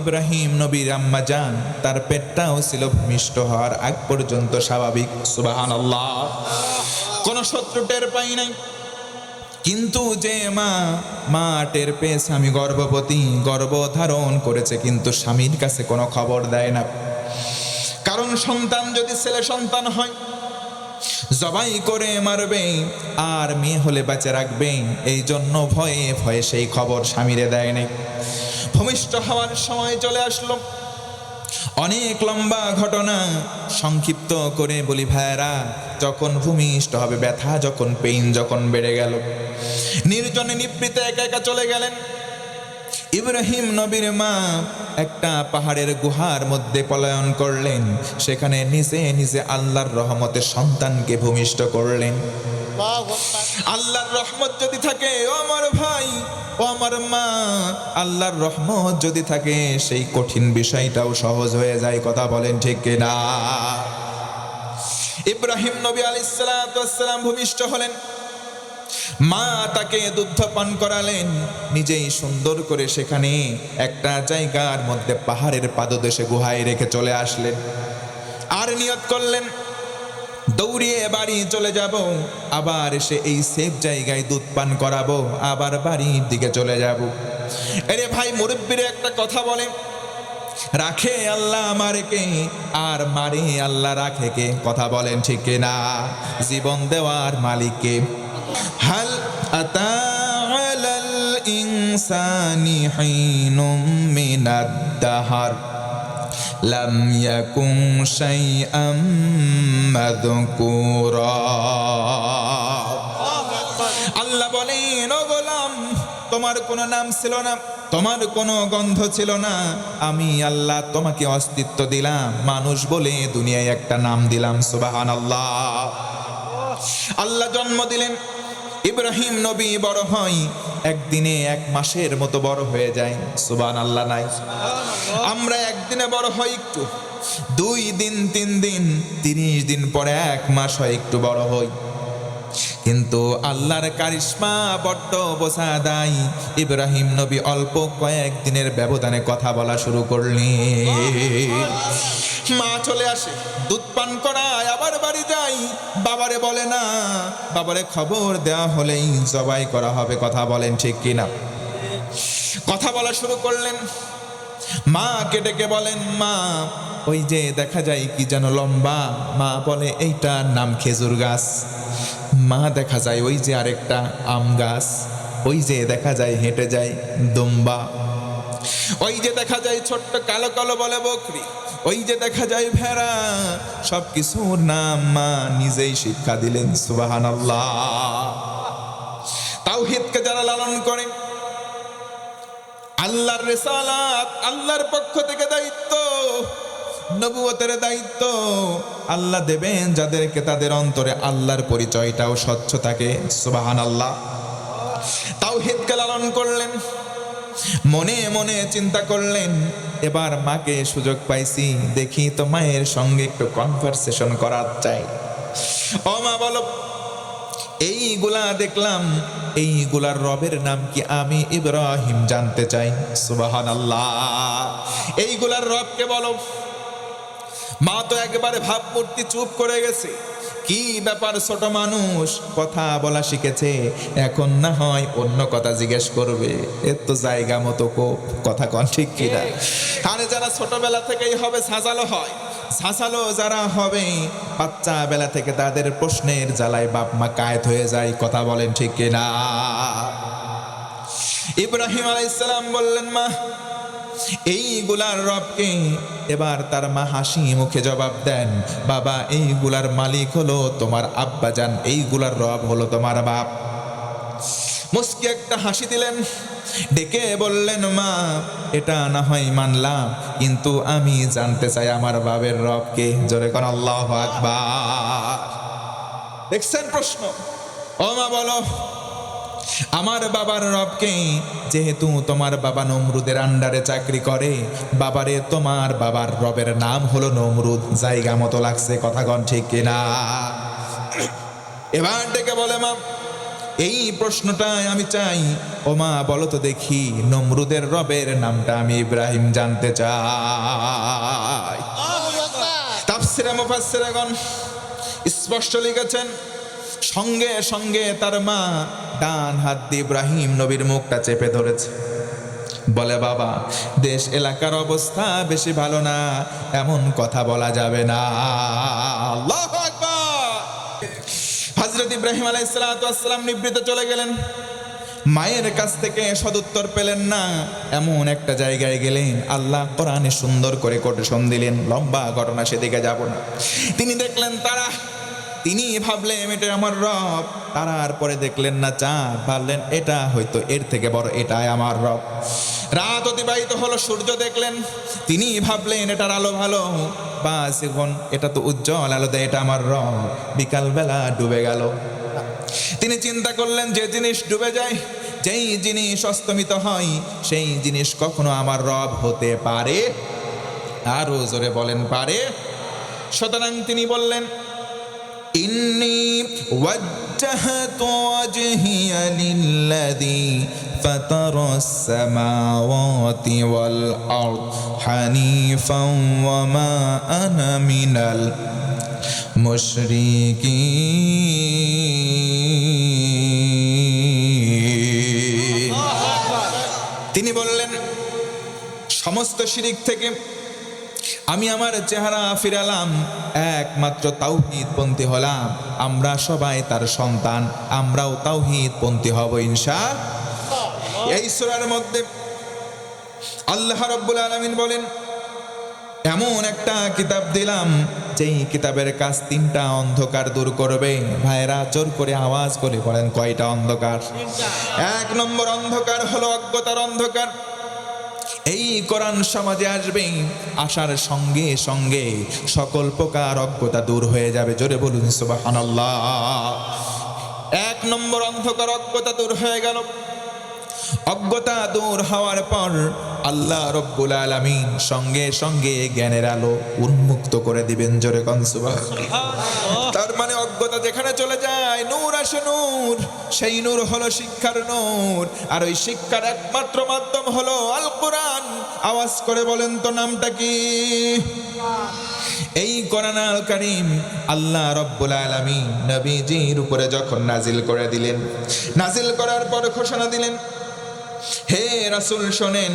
ইব্রাহিম নবীর আম্মা যান তার পেটটাও ছিল ভূমিষ্ঠ হওয়ার আগ পর্যন্ত স্বাভাবিক সুবাহান আল্লাহ কোন শত্রু টের পাই নাই। কিন্তু যে মা মা টের পেয়ে স্বামী গর্ভবতী গর্ভধারণ করেছে, কিন্তু স্বামীর কাছে কোনো খবর দেয় না। কারণ সন্তান যদি ছেলে সন্তান হয়, জবাই করে মারবে, আর মেয়ে হলে বাঁচে রাখবে এই জন্য ভয়ে ভয়ে সেই খবর স্বামীরে দেয় নাই। ভূমিষ্ঠ হওয়ার সময় চলে আসলো। অনেক লম্বা ঘটনা সংক্ষিপ্ত করে বলি ভাইরা যখন ভূমিষ্ঠ হবে ব্যথা যখন পেইন যখন বেড়ে গেল। নির্জনে নিবৃতে একা একা চলে গেলেন। ইব্রাহিম নবীর মা একটা পাহাড়ের গুহার মধ্যে পলায়ন করলেন। সেখানে নিজে নিজে আল্লাহর রহমতের সন্তানকে ভূমিষ্ঠ করলেন। আল্লাহর রহমত যদি থাকে ও আমার ভাই ও আমার মা, আল্লাহর রহমত যদি থাকে, সেই কঠিন বিষয়টাও সহজ হয়ে যায়, কথা বলেন ঠিক কিনা? ইব্রাহিম নবী আলাইসালাম ভূমিষ্ঠ হলেন। মা তাকে দুগ্ধ পান করালেন, নিজেই সুন্দর করে সেখানে একটা জায়গার মধ্যে পাহাড়ের পাদদেশে গুহায় রেখে চলে আসলেন। আর নিয়ত করলেন দৌড়িয়ে বাড়ি চলে যাব। আবার এসে এই সেফ জায়গায় দুধ পান করাবো। আবার বাড়ির দিকে চলে যাব। এরে ভাই, মুরব্বীর একটা কথা বলে রাখে আল্লাহ আমারকে আর মারে আল্লাহ রাখে কে? কথা বলেন ঠিক না? জীবন দেওয়ার মালিককে হাল আতা আলাল ইনসানি হিনুম মিনাদ দাহার। লাম ইয়াকুম শাইআম মাযকুরা আল্লাহ বলেন, ও গোলাম, তোমার কোনো নাম ছিল না, তোমার কোনো গন্ধ ছিল না। আমি আল্লাহ তোমাকে অস্তিত্ব দিলাম, মানুষ বলে দুনিয়ায় একটা নাম দিলাম সুবাহান আল্লাহ আল্লাহ জন্ম দিলেন ইব্রাহিম নবী বড় হয় একদিনে এক মাসের মতো বড় হয়ে যায়। সুবান আল্লাহ নাই আমরা একদিনে বড় হয় একটু। দুই দিন তিন দিন তিরিশ দিন পরে এক মাস হয় একটু বড় হই। কিন্তু আল্লাহর কারিশ্মা বড্ড বোঝা দায় ইব্রাহিম নবী অল্প কয়েক দিনের ব্যবধানে কথা বলা শুরু করলেন। মা চলে আসে দুধ পান যাই বাবারে বলে না। বাবারে খবর দেওয়া হলেই জবাই করা হবে, কথা বলেন ঠিক কিনা কথা বলা শুরু করলেন। মা কেটেকে বলেন, মা, ওই যে দেখা যায় কি যেন লম্বা। মা বলে, এইটার নাম খেজুর গাছ। মা দেখা যায়, ওই যে আরেকটা আম গাছ। ওই যে দেখা যায়, হেঁটে যায়, দুম্বা। ওই যে দেখা যায় ছোট্ট কালো কালো বলে বকরি, ওই যে দেখা যায় ভেড়া সব কিছুর নাম মা নিজেই শিক্ষা দিলেন সুবাহান আল্লাহ তাওহিদকে যারা লালন করেন, আল্লাহর রেসালাত, আল্লাহর পক্ষ থেকে দায়িত্ব, নবুয়তের দায়িত্ব আল্লাহ দেবেন, যাদেরকে তাদের অন্তরে আল্লাহর পরিচয়টাও স্বচ্ছ থাকে সুবাহান আল্লাহ তাওহিদকে লালন করলেন। মনে মনে চিন্তা করলেন, এবার মাকে সুযোগ পাইছি, দেখি তো মায়ের সঙ্গে একটু কনভারসেশন করার চাই। ও মা বলো, এইগুলা দেখলাম, এইগুলার রবের নাম কি আমি ইব্রাহিম জানতে চাই? সুবাহান আল্লাহ এইগুলার রবকে বলো, মা তো একেবারে ভাবমূর্তি চুপ করে গেছে। কি ব্যাপার ছোট মানুষ? কথা বলা শিখেছে। এখন না হয় অন্য কথা জিজ্ঞেস করবে। এর তো জায়গা মতো কো কথা কন ঠিক কিনা? আরে যারা ছোটবেলা থেকেই হবে, সাজালো হয়। সাসালো যারা হবে বাচ্চা বেলা থেকে তাদের প্রশ্নের জ্বালায় বাপ মা কায়েত হয়ে যায়। কথা বলেন ঠিক কিনা? ইব্রাহিম আলাইসালাম বললেন, মা এইগুলার রবকে। এবার তার মা হাসি মুখে জবাব দেন, বাবা, এইগুলার মালিক হলো তোমার আব্বাজান, এইগুলার রব হলো তোমার বাপ। মুস্কি একটা হাসি দিলেন, ডেকে বললেন, মা, এটা না হয় মানলাম, কিন্তু আমি জানতে চাই আমার বাবের রবকে। জোরে কোন আল্লাহ আকবার। দেখছেন প্রশ্ন? ও মা, বলো। আমার বাবার রবকে যেহেতু তোমার বাবা নমরুদের আন্ডারে চাকরি করে বাবারে তোমার বাবার রবের নাম হলো নমরুদ। জায়গা মতো লাগছে কথা কন ঠিক কিনা? এবার ডেকে বলে মা এই প্রশ্নটাই আমি চাই। ও মা বলো তো দেখি নমরুদের রবের নামটা আমি ইব্রাহিম জানতে চাই। মুফাসসিরগণ স্পষ্ট লিখেছেন সঙ্গে সঙ্গে তার মা ডান হাত দিয়ে ইব্রাহিম নবীর মুখটা চেপে ধরেছে। বলে, বাবা, দেশ, এলাকার অবস্থা বেশি ভালো না, এমন কথা বলা যাবে না। আল্লাহু হযরত ইব্রাহিম সালাতু ওয়াস চলে গেলেন। মায়ের কাছ থেকে সদুত্তর পেলেন না, এমন একটা জায়গায় গেলেন। আল্লাহ কোরআনে সুন্দর করে কোটেশন দিলেন, লম্বা ঘটনা, সেদিকে যাব না। তিনি দেখলেন তারা তিনি ভাবলেন, এটা আমার রব। তারার পরে দেখলেন না, চাঁদ ভাবলেন, এটা হয়তো এর থেকে বড়, এটাই আমার রব। রাত অতিবাহিত হলো, সূর্য দেখলেন তিনি ভাবলেন, এটার আলো ভালো। বাস, এখন এটা তো উজ্জ্বল আলো দেয়, এটা আমার রব। বিকালবেলা ডুবে গেল। তিনি চিন্তা করলেন, যে জিনিস ডুবে যায়, যেই জিনিস অস্তমিত হয়, সেই জিনিস কখনো আমার রব হতে পারে? আরও জোরে বলেন, পারে? সুতরাং তিনি বললেন ইন্নি ওয়াজ্জাহতু ওয়াজহিয়া লিল্লাযী فطر السماوات والأرض حنيفا وما أنا من المشركين তিনি বললেন সমস্ত শিরিক থেকে আমি আমার চেহারা ফিরালাম একমাত্র তাওহিদ পন্থী হলাম। আমরা সবাই তার সন্তান আমরাও তাওহিদ পন্থী হব ইনশা এই সূরার মধ্যে আল্লাহ রাব্বুল আলামিন বলেন এমন একটা কিতাব দিলাম যেই কিতাবের কাজ তিনটা অন্ধকার দূর করবে। ভাইরা জোর করে আওয়াজ করে বলেন কয়টা অন্ধকার? এক নম্বর অন্ধকার হলো অজ্ঞতার অন্ধকার। এই কোরআন সমাজে আসবে আসার সঙ্গে সঙ্গে সকল প্রকার অজ্ঞতা দূর হয়ে যাবে। জোরে বলুন, সুবহানাল্লাহ। এক নম্বর অন্ধকার অজ্ঞতা দূর হয়ে গেল। অজ্ঞতা দূর হওয়ার পর আল্লাহ রব্বুল আলামিন সঙ্গে সঙ্গে জ্ঞানের আলো উন্মুক্ত করে দিবেন। জোরে কনসুবা তার মানে যেখানে চলে যায়, নূর আসে নূর, সেই নূর হলো শিক্ষার নূর। আর ওই শিক্ষার একমাত্র মাধ্যম হলো আল কোরআন আওয়াজ করে বলেন তো নামটা কি? এই কোরআন আল কারীম আল্লাহ রব্বুল আলামিন নবীজির উপরে যখন নাজিল করে দিলেন, নাজিল করার পর ঘোষণা দিলেন, হে রাসূল শোনেন,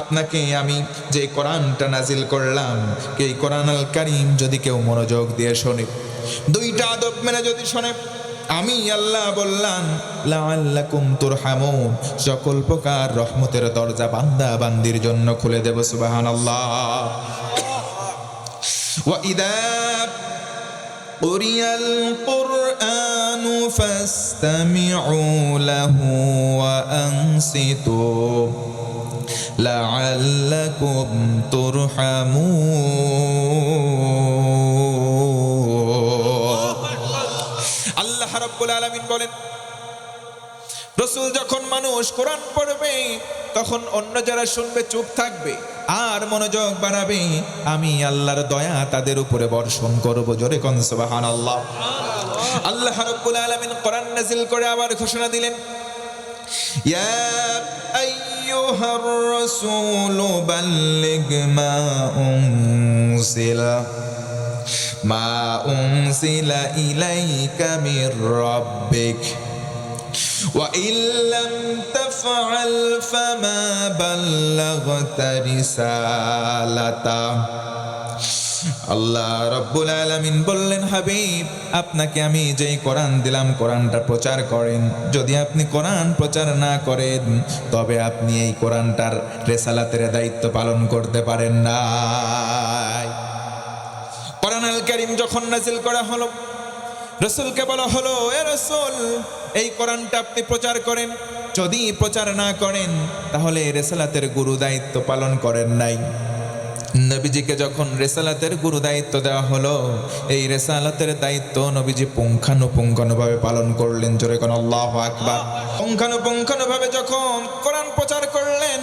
আপনাকে আমি যে কোরআনটা নাজিল করলাম, এই কোরআন আল করিম যদি কেউ মনোযোগ দিয়ে শোনে। দুইটা আদব মেনে যদি শোনে আমি আল্লাহ বললাম লাআল্লাকুম তুরহামুন সকল প্রকার রহমতের দরজা বান্দা বান্দির জন্য খুলে দেব সুবহানাল্লাহ وإذا قرئ القرآن فاستمعوا له وأنصتوا لعلكم ترحمون আলামিন বলেন, রসুল যখন মানুষ কোরআন পড়বে, তখন অন্য যারা শুনবে চুপ থাকবে আর মনোযোগ বাড়াবে, আমি আল্লাহর দয়া তাদের উপরে বর্ষণ করব জোরে কোন সুবহানাল্লাহ। আল্লাহ রাব্বুল আলামিন কোরআন নাজিল করে আবার ঘোষণা দিলেন উনজিলা মা উনজিলা ইলাইকা মির রাব্বিক وإن لم تفعل فما بلغت رسالته আল্লাহ রব্বুল আলামিন বললেন হাবিব আপনাকে আমি যেই কোরআন দিলাম কোরআনটা প্রচার করেন যদি আপনি কোরআন প্রচার না করেন তবে আপনি এই কোরআনটার রেসালাতের দায়িত্ব পালন করতে পারেন না কোরআন আল কারীম যখন নাজিল করা হলো, রসুলকে বলা হলো, এ রসুল, এই কোরআনটা আপনি প্রচার করেন। যদি প্রচার না করেন, তাহলে রেসালাতের গুরু দায়িত্ব পালন করেন নাই। নবীজিকে যখন রেসালাতের গুরু দায়িত্ব দেওয়া হলো, এই রেসালাতের দায়িত্ব নবীজি পুঙ্খানুপুঙ্খানুভাবে পালন করলেন। জোরে কোন আল্লাহ আকবার। পুঙ্খানুপুঙ্খানুভাবে যখন কোরআন প্রচার করলেন,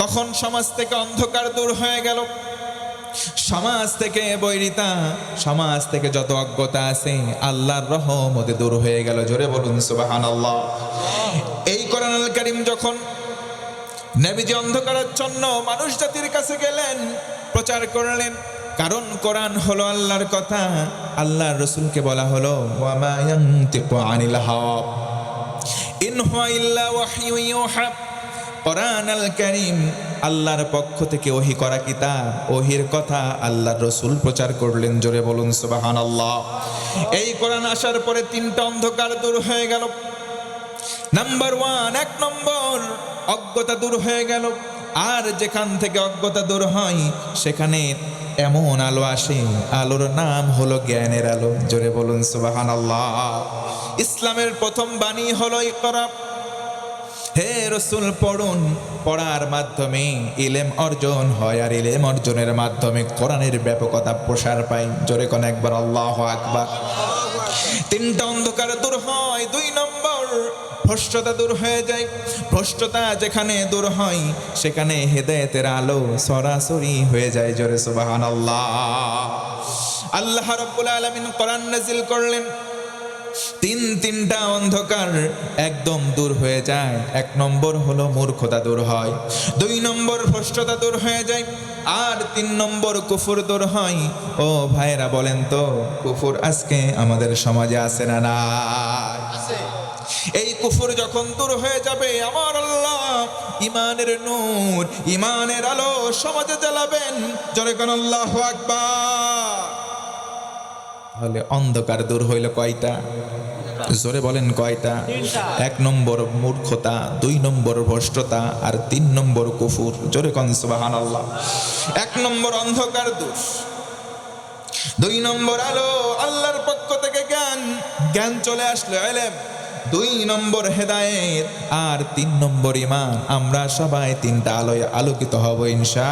তখন সমাজ থেকে অন্ধকার দূর হয়ে গেল। সমাজ থেকে বৈরিতা, সমাজ থেকে যত অজ্ঞতা আছে, আল্লাহর রহমতে দূর হয়ে গেল। জোরে বলুন সুবাহান আল্লাহ এই কোরআনুল কারীম যখন নবীজি অন্ধকারাচ্ছন্ন মানুষ জাতির কাছে গেলেন, প্রচার করলেন, কারণ কোরআন হলো আল্লাহর কথা, আল্লাহর রসুলকে বলা হলো আনিল কোরআন আল কারীম আল্লাহর পক্ষ থেকে ওহি করা কিতাব ওহির কথা আল্লাহর রসুল প্রচার করলেন, জোরে বলুন, সুবহানাল্লাহ। এই কোরআন আসার পরে তিনটা অন্ধকার দূর হয়ে গেল। নাম্বার ওয়ান এক নম্বর, অজ্ঞতা দূর হয়ে গেল। আর যেখান থেকে অজ্ঞতা দূর হয়, সেখানে এমন আলো আসে। আলোর নাম হলো জ্ঞানের আলো, জোরে বলুন সুবাহান আল্লাহ ইসলামের প্রথম বাণী হলো ইকরা। হে রসুল, পড়ুন। পড়ার মাধ্যমে ইলেম অর্জন হয় আর ইলেম অর্জনের মাধ্যমে কোরআনের ব্যাপকতা প্রসার পায় জোরে কোন একবার, আল্লাহ আকবার। তিনটা অন্ধকার দূর হয়, দুই নম্বর ভ্রষ্টতা দূর হয়ে যায়। ভ্রষ্টতা যেখানে দূর হয়, সেখানে হেদায়েতের আলো সরাসরি হয়ে যায়। জোরে সুবাহান আল্লাহ আল্লাহ রব্বুল আলমিন কোরআন নাজিল করলেন। তিন তিনটা অন্ধকার একদম দূর হয়ে যায়। এক নম্বর হলো মূর্খতা দূর হয় দুই নম্বর ভ্রষ্টতা দূর হয়ে যায় আর তিন নম্বর কুফুর দূর হয়। ও ভাইরা বলেন তো কুফুর আজকে আমাদের সমাজে আছে না না এই কুফুর যখন দূর হয়ে যাবে আমার আল্লাহ ইমানের নূর ইমানের আলো সমাজে জ্বালাবেন। জরে কোন আল্লাহ আকবার। তাহলে অন্ধকার দূর হইল কয়টা? জোরে বলেন কয়টা? এক নম্বর মূর্খতা, দুই নম্বর ভ্রষ্টতা, আর তিন নম্বর কুফুর। জোরে কন সুবাহান আল্লাহ এক নম্বর অন্ধকার দূর। দুই নম্বর আলো, আল্লাহর পক্ষ থেকে জ্ঞান। জ্ঞান চলে আসলো এলেম। দুই নম্বর হেদায়েত, আর তিন নম্বর ইমান আমরা সবাই তিনটা আলোয় আলোকিত হব, ইনশা